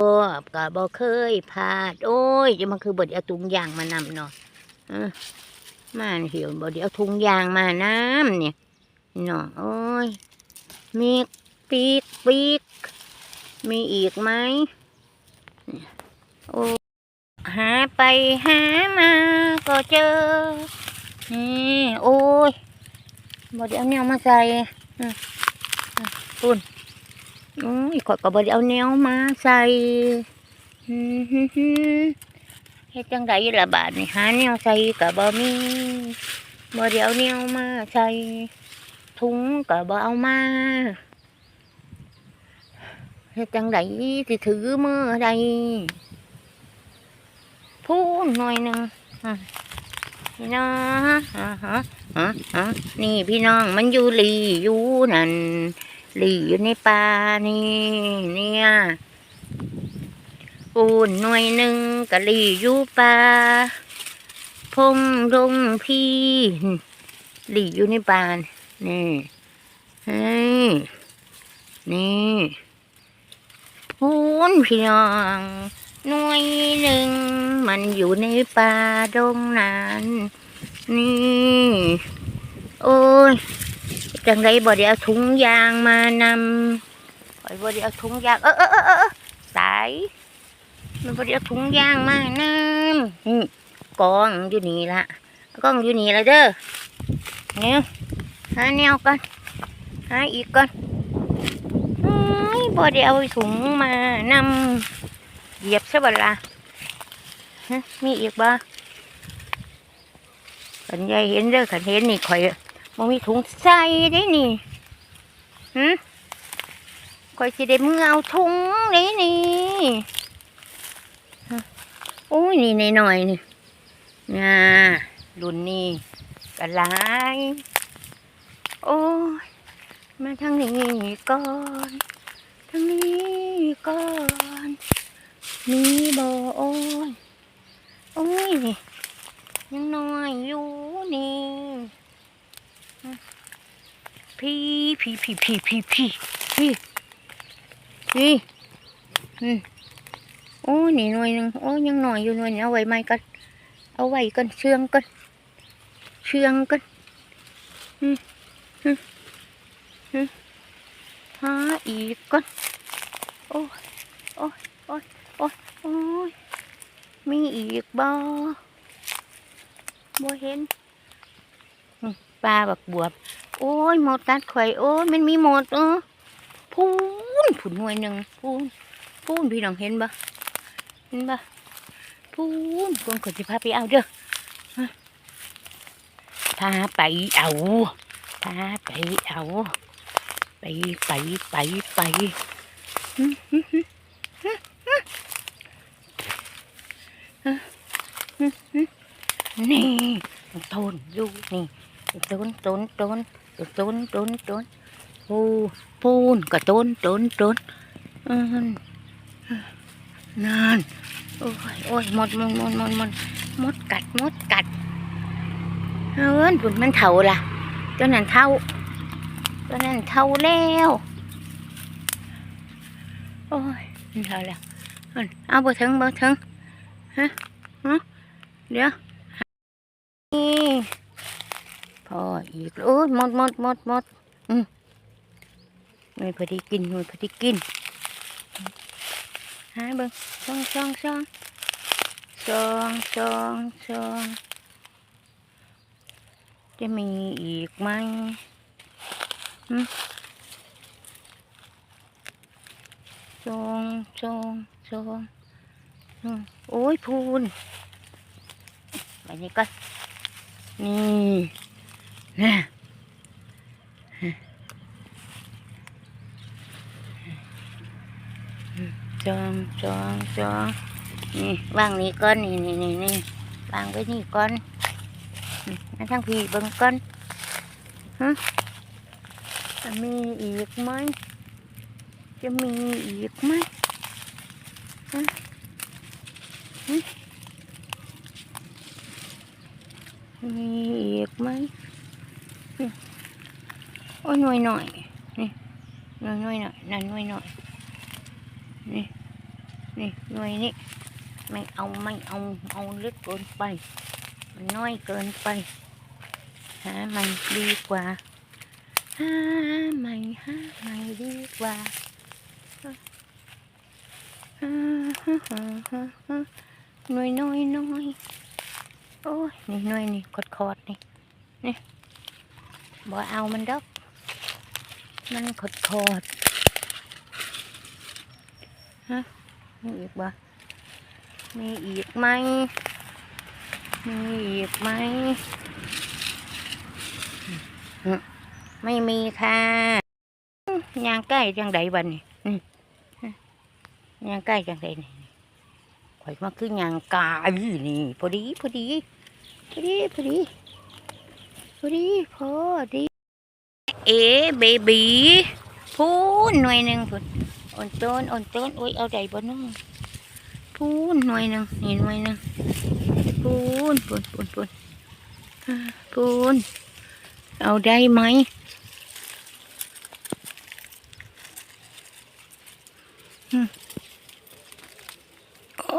ก็ก็บ่เคยพลาด โอ้ยจะมาคือบดเอาถุงยางมานำเนาะอมาเหี่ยวบดเอาถุงยางมาน้ำเนี่ยเนาะโอ้ยมีปีกปีกมีอีกไหมโอ้หาไปหามาก็เจอนี่โอ้ยบ่ได้เอาแนวมาใส่ปุ่น โอ้ยขอยก็บ่ได้เอาแนวมาใส่เฮ็ดจังไดละบาดนี่หาแนวใส่ก็บ่มีบ่ได้เอาแนวมาใส่ถุงก็บ่เอามาเฮ็ดจังไดสิถือมือใดพูนหน่อยหนึงอะพี่น้องฮะอะอะนี่พี่น้องมันอยู่ลีอยู่นั่น หลีอยู่ในป่านี่ เนี่ยปูนหน่วยหนึ่งกะหลีอยู่ป่าพงดงพี่หลีอยู่ในป่านี่เฮ้ยนี่ปูนพี่น้องหน่วยหนึ่งมันอยู่ในป่าดงนั้น นี่ โอ้ย จังไรบ่ได้เอาถุงยางมานำข่อยบ่ได้เอาถุงยาง เออเออเออเออสายมันบ่ได้เอาถุงยางมานำกองอยู่นี่ละกองอยู่นี่ละเด้อเนี่ยหาแนวก่อนหาอีกก่อนเอ้บ่ได้เอาถุงมานำเหยียบซะบัดละฮะมีอีกบ่ขันยายเห็นเด้อขันเห็นนี่ข่อย มันมีถุงใส่ได้นี่หืมคอยสิได้มือเอาถุงได้นี่ฮะโอ้ยนี่ในหน่อยนี่น่ารุ่นนี้กระลายโอ้ยมาทางนี้ก่อนทางนี้ก่อนมีบ่โอ้ยโอ้ยนี่ยังน้อยอยู่นี่ พี่พี่พี่พี่พี่พี่พี่พี่อืมโอ้นี่หน่วยหนึงโอ้ยยังหน่อยอยู่หน่วยนี้เอาไว้ไหมกันเอาไว้กันเชื่องกันเชื่องกันอืมอืมอืมหาอีกกันโอ้ยโอ้ยโอ้ยโอ้ยโอ้ยมีอีกบ่บ่เห็น ปลาบักบวบ โอ้ยหมดตัดไข่โอ้ยมันมีหมดเออพูนผุนหน่วยหนึ่งพูนพูนพี่น้องเห็นปะเห็นปะพูนพูนขอจิพาไปเอาเด้อพาไปเอาพาไปเอา ไปไปไปไปนี่ทนอยู่นี่ ต้นต้นต้นต้นต้นต้นปูปูนกับต้นต้นต้นนั่นโอ้ยโอ้ยหมดหมดหมดหมดหมดหมดกัดหมดกัดเอิ้นปุ่นมันเท่าล่ะตัวนั้นเท่าตัวนั้นเท่าแล้วโอ้ยมันเท่าแล้วเอาเอาบ่ถึงบ่ถึงฮะฮะเดี๋ยวนี่ พ อีกโอ้ยหมดหมดหมดหมดอืมหน่วยพอดีกินหน่วยพอดีกินหาเบิ่งช่องช่องช่องช่องช่องช่องจะมีอีกไหมอืมช่องช่องช่องอืมโอ้ยพูนไปนี่ก่อนนี่ nè. Cho cho cho bằng này con này này này này bằng với này con. Nó thằng phi bằng con. Hả? Mì yết mới cho mì yết mới hả? Mì yết mới โอ้ยหน่วยหน่อยนี่หน่วยหน่อยหน่อยนั่นหน่วยหน่อยนี่นี่หน่วยนี้ไม่เอาไม่เอาเอาเล็กเกินไป มันน้อยเกินไปหาใหม่ดีกว่าหาใหม่หาใหม่ดีกว่าหน่วยน้อยน้อยโอ้ยนี่หน่วยนี่คอดคอดนี่นี่บ่เอามันดอก มันคอดคอดฮะมีอีกบ่มีอีกไหมมีอีกไหมไม่มีค่ะยางใกล้จังใดบันนี่ยางใกล้จังใดนี่ข่อยมาคือยางกายนี่พอดีพอดีพอดีพอดีพอดีพอดี เอเบบีพูนหน่วยหนึ่งพูนอ่อนต้นอ่อนต้นโอ้ยเอาใดบ่น้องพูนหน่วยหนึ่งนี่หน่วยหนึ่งพูนพูนพูนพูนพูนเอาได้ไหมอืมโอ้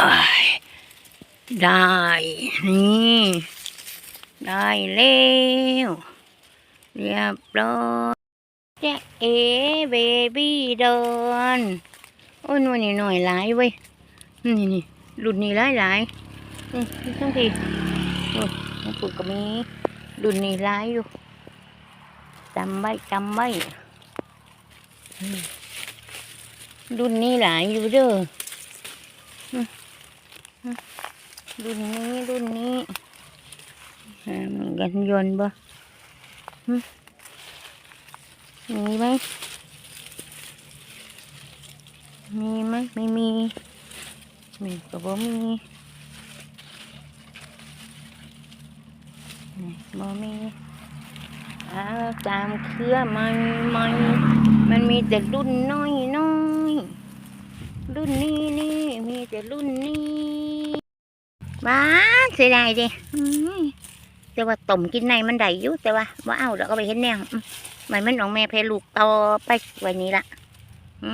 อ้ายได้ นี่ ได้แล้ว เรียบร้อยจะเอเบบี้เดินโอ้ยนวยนี่หน่อยหลายเว้ยนี่นี่รุ่นนี้หลายหลายนี่ทั้งทีโอ้ยน้องปุ๋ยก็มีรุ่นนี้ร้ายอยู่จำไว้จำไว้อืมรุ่นนี้หลายอยู่เด้ออืมอืมรุ่นนี้รุ่นนี้อ่ามีกันยนบ่ มีไหม มีไหมไม่มีมีก็บ่มีบ่มีอาตามเครือมันมันมันมีแต่รุ่นน้อยน้อยรุ่นนี้นี่มีแต่รุ่นนี้บ้าเสียดายดิ แต่ว่าต้มกินในมันได้อยู่แต่ว่าว่าเอาเดี๋ยวก็ไปเห็นแนวมันมันของแม่เพลูกต่อไปวันนี้ละอื